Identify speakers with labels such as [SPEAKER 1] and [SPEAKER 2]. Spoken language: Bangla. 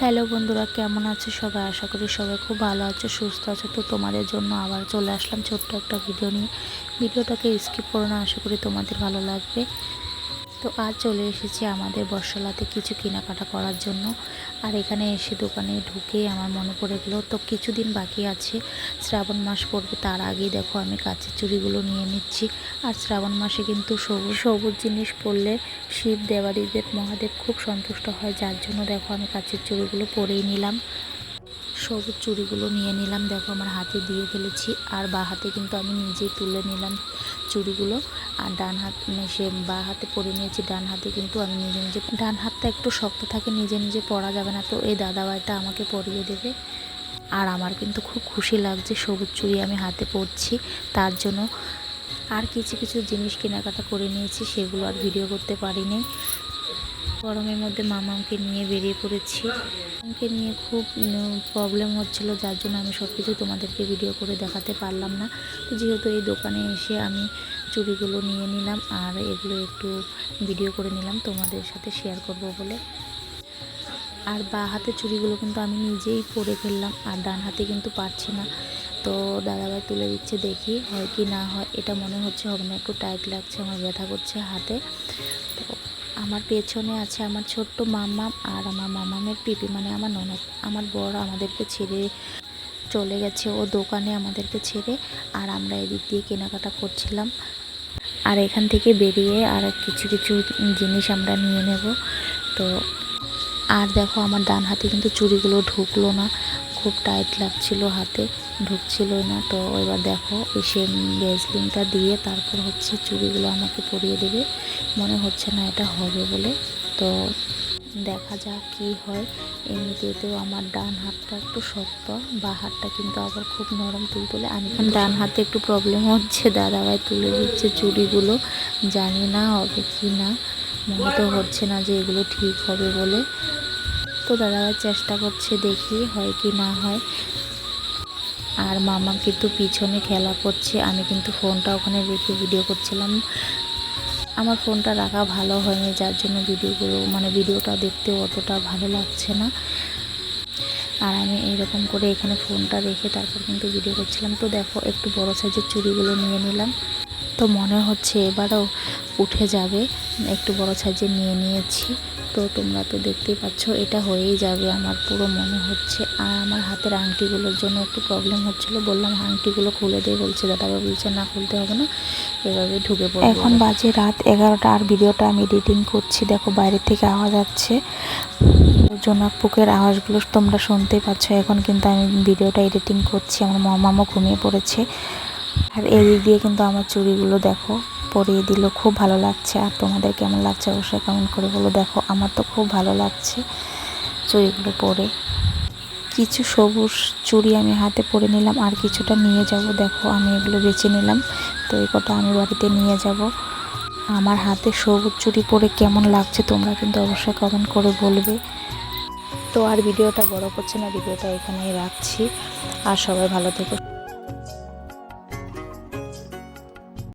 [SPEAKER 1] হ্যালো বন্ধুরা, কেমন আছে সবাই? আশা করি সবাই খুব ভালো আছে, সুস্থ আছে। তো তোমাদের জন্য আবার চলে আসলাম ছোট্ট একটা ভিডিও নিয়ে। ভিডিওটাকে স্কিপ করো না, আশা করি তোমাদের ভালো লাগবে। তো আজ চলে এসেছি আমাদের বর্ষলাতে কিছু কেনাকাটা করার জন্য। আর এখানে এসে দোকানে ঢুকেই আমার মনে পড়ে গেলো, তো কিছুদিন বাকি আছে। শ্রাবণ মাস পড়বে, তার আগেই দেখো আমি কাচের চুড়িগুলো নিয়ে নিচ্ছি। আর শ্রাবণ মাসে কিন্তু সবুজ সবুজ জিনিস পরলে শিব, দেবাদিদেব, মহাদেব খুব সন্তুষ্ট হয়। যার জন্য দেখো আমি কাচের চুড়িগুলো পরেই নিলাম। সবুজ চুড়িগুলো নিয়ে নিলাম, দেখো আমার হাতে দিয়ে ফেলেছি। আর বা হাতে কিন্তু আমি নিজেই তুলে নিলাম। চুড়িগুলো আর ডান হাত মানে সে বা হাতে পরে নিয়েছি, ডান হাতে কিন্তু আমি নিজে নিজে, ডান হাতটা একটু শক্ত থাকে, নিজে নিজে পরা যাবে না তো। এই দাদাভাইটা আমাকে পরিয়ে দেবে। আর আমার কিন্তু খুব খুশি লাগছে, সবুজ চুড়ি আমি হাতে পরছি, তার জন্য আর কিছু কিছু জিনিস কেনাকাটা করে নিয়েছি, সেগুলো আর ভিডিও করতে পারিনি। গরমের মধ্যে মামাকে নিয়ে বেরিয়ে পড়েছি। মামাকে নিয়ে খুব প্রবলেম হচ্ছিল, যার জন্য আমি সব কিছু তোমাদেরকে ভিডিও করে দেখাতে পারলাম না। তো যেহেতু এই দোকানে এসে আমি চুড়িগুলো নিয়ে নিলাম আর এগুলো একটু ভিডিও করে নিলাম, তোমাদের সাথে শেয়ার করব বলে। আর বা হাতে চুড়িগুলো কিন্তু আমি নিজেই পরে ফেললাম, আর ডান হাতে কিন্তু পারছি না। তো দাদাভাই তুলে দিচ্ছে, দেখি হয় কি না হয়। এটা মনে হচ্ছে, হবে না, একটু টাইট লাগছে, আমার ব্যথা করছে হাতে। তো আমার পেছনে আছে আমার ছোট্ট মাম্মাম আর আমার মামামের পিপি মানে আমার ননদ। আমার বড় আমাদেরকে ছেড়ে চলে গেছে, ও দোকানে আমাদেরকে ছেড়ে আর আমরা এদিক দিয়ে কেনাকাটা করছিলাম। আর এখান থেকে বেরিয়ে আর কিছু কিছু জিনিস আমরা নিয়ে নেব। তো আর দেখো আমার ডান হাতে কিন্তু চুড়িগুলো ঢুকলো না। খুব টাইট লাগছিল হাতে, ঢুকছিল না। তো এবার দেখো এসে ব্রেসলিংটা দিয়ে তারপর হচ্ছে চুড়িগুলো আমাকে পরিয়ে দেবে। মনে হচ্ছে না এটা হবে বলে। তো দেখা যাক কি হয়। এমনিতেও আমার ডান হাতটা একটু শক্ত, বা হাতটা কিন্তু আবার খুব নরম তুলতুলে আমি এখন ডান হাতে একটু প্রবলেম হচ্ছে, দাদাভাই তুলে দিচ্ছে চুড়িগুলো। জানি না হবে কি না। মনে তো হচ্ছে না যে এগুলো ঠিক হবে বলে। তো দাদাভাই চেষ্টা করছে দেখি হয় কি না হয়। আর মামা কিন্তু পিছনে খেলা করছে, আমি কিন্তু ফোনটা ওখানে রেখে ভিডিও করছিলাম। আমার ফোনটা রাখা ভালো হয়নি, যার জন্য ভিডিওগুলো মানে ভিডিওটা দেখতে অতটা ভালো লাগছে না। আর আমি এইরকম করে এখানে ফোনটা রেখে তারপর কিন্তু ভিডিও করছিলাম। তো দেখো, একটু বড় সাইজের চুড়িগুলো নিয়ে নিলাম। তো মনে হচ্ছে এবারও উঠে যাবে, একটু বড় সাইজের নিয়ে নিয়েছি। তো তোমরা তো দেখতেই পাচ্ছ, এটা হয়েই যাবে আমার পুরো মনে হচ্ছে। আর আমার হাতের আংটিগুলোর জন্য একটু প্রবলেম হচ্ছিল, বললাম, আংটিগুলো খুলে দিয়ে বলছে দাদাবা বলছে, না, খুলতে হবে না। এভাবে ঢুকে পড়ে এখন বাজে রাত এগারোটা আর ভিডিওটা আমি এডিটিং করছি। দেখো, বাইরে থেকে আওয়াজ আসছে। জোনাক পুকের আওয়াজগুলো তোমরা শুনতেই পাচ্ছ। এখন কিন্তু আমি ভিডিওটা এডিটিং করছি। আমার মামামও ঘুমিয়ে পড়েছে। আর এদিক দিয়ে কিন্তু আমার চুড়িগুলো দেখো। পরিয়ে দিল, খুব ভালো লাগছে। আর তোমাদের কেমন লাগছে অবশ্যই কেমন করে বলো। দেখো, আমার তো খুব ভালো লাগছে চুড়িগুলো পরে। কিছু সবুজ চুড়ি আমি হাতে পরে নিলাম, আর কিছুটা নিয়ে যাব। দেখো, আমি এগুলো বেছে নিলাম। তো এই কটা আমি বাড়িতে নিয়ে যাব। আমার হাতে সবুজ চুড়ি পরে কেমন লাগছে তোমরা কিন্তু অবশ্যই কমেন্ট করে বলবে। তো আর ভিডিওটা বড় করছে না, ভিডিওটা এখানেই রাখছি। আর সবাই ভালো থেকো।